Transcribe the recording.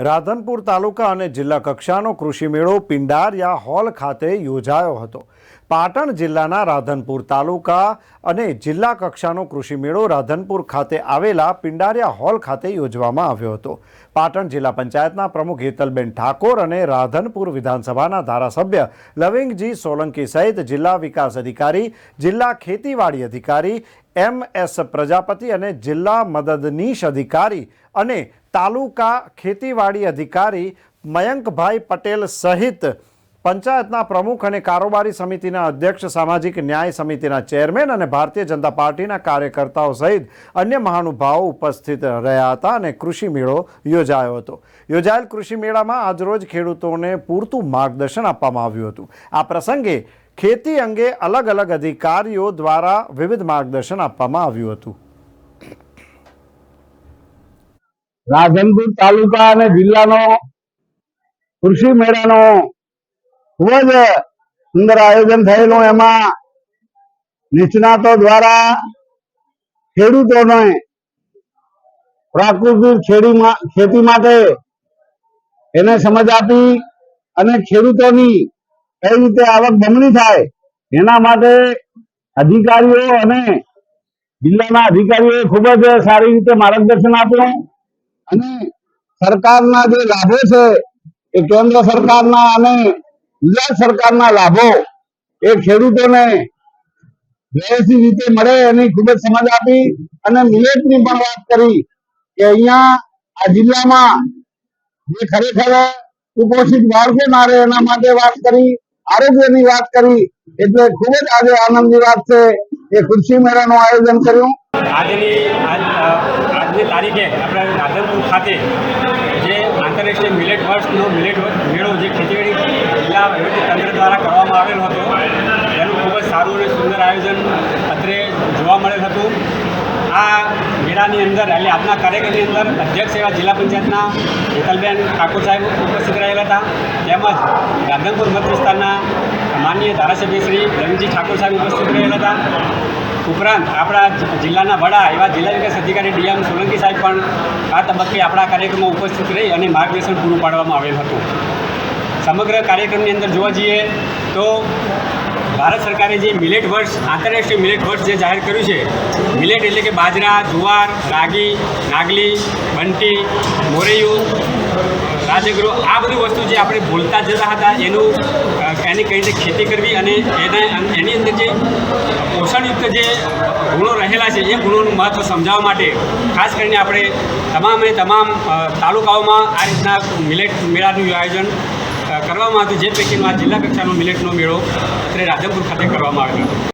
રાધનપુર તાલુકા અને જિલ્લા કક્ષાનો કૃષિ મેળો પિંડારિયા હોલ ખાતે યોજાયો હતો. પાટણ જિલ્લાના રાધનપુર તાલુકા અને જિલ્લા કક્ષાનો કૃષિ મેળો રાધનપુર ખાતે આવેલા પિંડારિયા હોલ ખાતે યોજવામાં આવ્યો હતો. પાટણ જિલ્લા પંચાયતના પ્રમુખ હેતલબેન ઠાકોર અને રાધનપુર વિધાનસભાના ધારાસભ્ય લવિંગજી સોલંકી સહિત જિલ્લા વિકાસ અધિકારી, જિલ્લા ખેતીવાડી અધિકારી, એમ એસ પ્રજાપતિ અને જિલ્લા મદદનીશ અધિકારી અને તાલુકા ખેતીવાડી અધિકારી મયંકભાઈ પટેલ સહિત પંચાયતના પ્રમુખ અને કારોબારી સમિતિના અધ્યક્ષ, સામાજિક ન્યાય સમિતિના ચેરમેન અને ભારતીય જનતા પાર્ટીના કાર્યકર્તાઓ સહિત અન્ય મહાનુભાવો ઉપસ્થિત રહ્યા હતા અને કૃષિ મેળો યોજાયો હતો. યોજાયેલ કૃષિ મેળામાં આજરોજ ખેડૂતોને પૂરતું માર્ગદર્શન આપવામાં આવ્યું હતું. આ પ્રસંગે ખેતી અંગે અલગ અલગ અધિકારીઓ દ્વારા વિવિધ માર્ગદર્શન આપવામાં આવ્યું હતું. રાધનપુર તાલુકા અને જિલ્લાનો કૃષિ મેળાનો ખૂબ જ સુંદર આયોજન થયેલું. એમાં નિષ્ણાતો દ્વારા ખેડૂતોને પ્રાકૃતિક ખેતી માટે એને સમજ આપી અને ખેડૂતોની કઈ રીતે આવક બમણી થાય એના માટે અધિકારીઓ અને જિલ્લાના અધિકારીઓએ ખૂબ જ સારી રીતે માર્ગદર્શન આપ્યું. અને સરકારના જે લાભો છે એ કેન્દ્ર સરકારના અને ગુજરાત સરકારના લાભો એ ખેડૂતોને વ્યવસ્થિત રીતે મળે એની ખૂબ જ સમજ આપી અને મિલેટની પણ વાત કરી કે અહીંયા આ જિલ્લામાં જે ખરેખર કુપોષિત બાળકો ના રહે એના માટે વાત કરી, આરોગ્યની વાત કરી, એટલે ખૂબ જ આજે આનંદની વાત છે એ ખુરશી મેળાનું આયોજન કર્યું. આજની આજની તારીખે આપણે ખાતે જે આંતરરાષ્ટ્રીય મિલેટ વર્ષનો મિલેટ મેળો જે ખેતીવાડી જિલ્લા તંત્ર દ્વારા કરવામાં આવેલો હતો એનું ખૂબ જ સારું અને સુંદર આયોજન અત્રે જોવા મળેલ હતું. આ મેળાની અંદર એટલે આપના કાર્યક્રમની અંદર અધ્યક્ષ એવા જિલ્લા પંચાયતના હેતલબેન ઠાકોર સાહેબ ઉપસ્થિત રહેલા હતા, તેમજ રાધનપુર મત વિસ્તારના માનનીય ધારાસભ્ય શ્રી રવિજી ઠાકોર સાહેબ ઉપસ્થિત રહેલા હતા. ઉપરાંત આપણા જિલ્લાના વડા એવા જિલ્લા વિકાસ અધિકારી ડીએમ સોલંકી પણ આ તબક્કે આપણા કાર્યક્રમમાં ઉપસ્થિત રહી અને માર્ગદર્શન પૂરું પાડવામાં આવેલ હતું. સમગ્ર કાર્યક્રમની અંદર જોવા જઈએ તો ભારત સરકારે જે મિલેટ વર્ષ, આંતરરાષ્ટ્રીય મિલેટ વર્ષ જે જાહેર કર્યું છે મિલેટ એટલે કે બાજરા, જુવાર, રાગી, નાગલી, બંટી, મોરૈયું રાજગરો આ બધી વસ્તુ જે આપણે ભૂલતા જતા હતા, એનું એની કઈ રીતે ખેતી કરવી અને એના એની અંદર જે પોષણયુક્ત જે ગુણો રહેલા છે, એ ગુણોનું મહત્ત્વ સમજાવવા માટે, ખાસ કરીને આપણે તમામે તમામ તાલુકાઓમાં આ રીતના મિલેટ મેળાનું આયોજન કરવામાં હતું. જે પૈકીનો આ જિલ્લા કક્ષાનો મિલેટનો મેળો અત્યારે રાધનપુર ખાતે કરવામાં આવેલો હતો.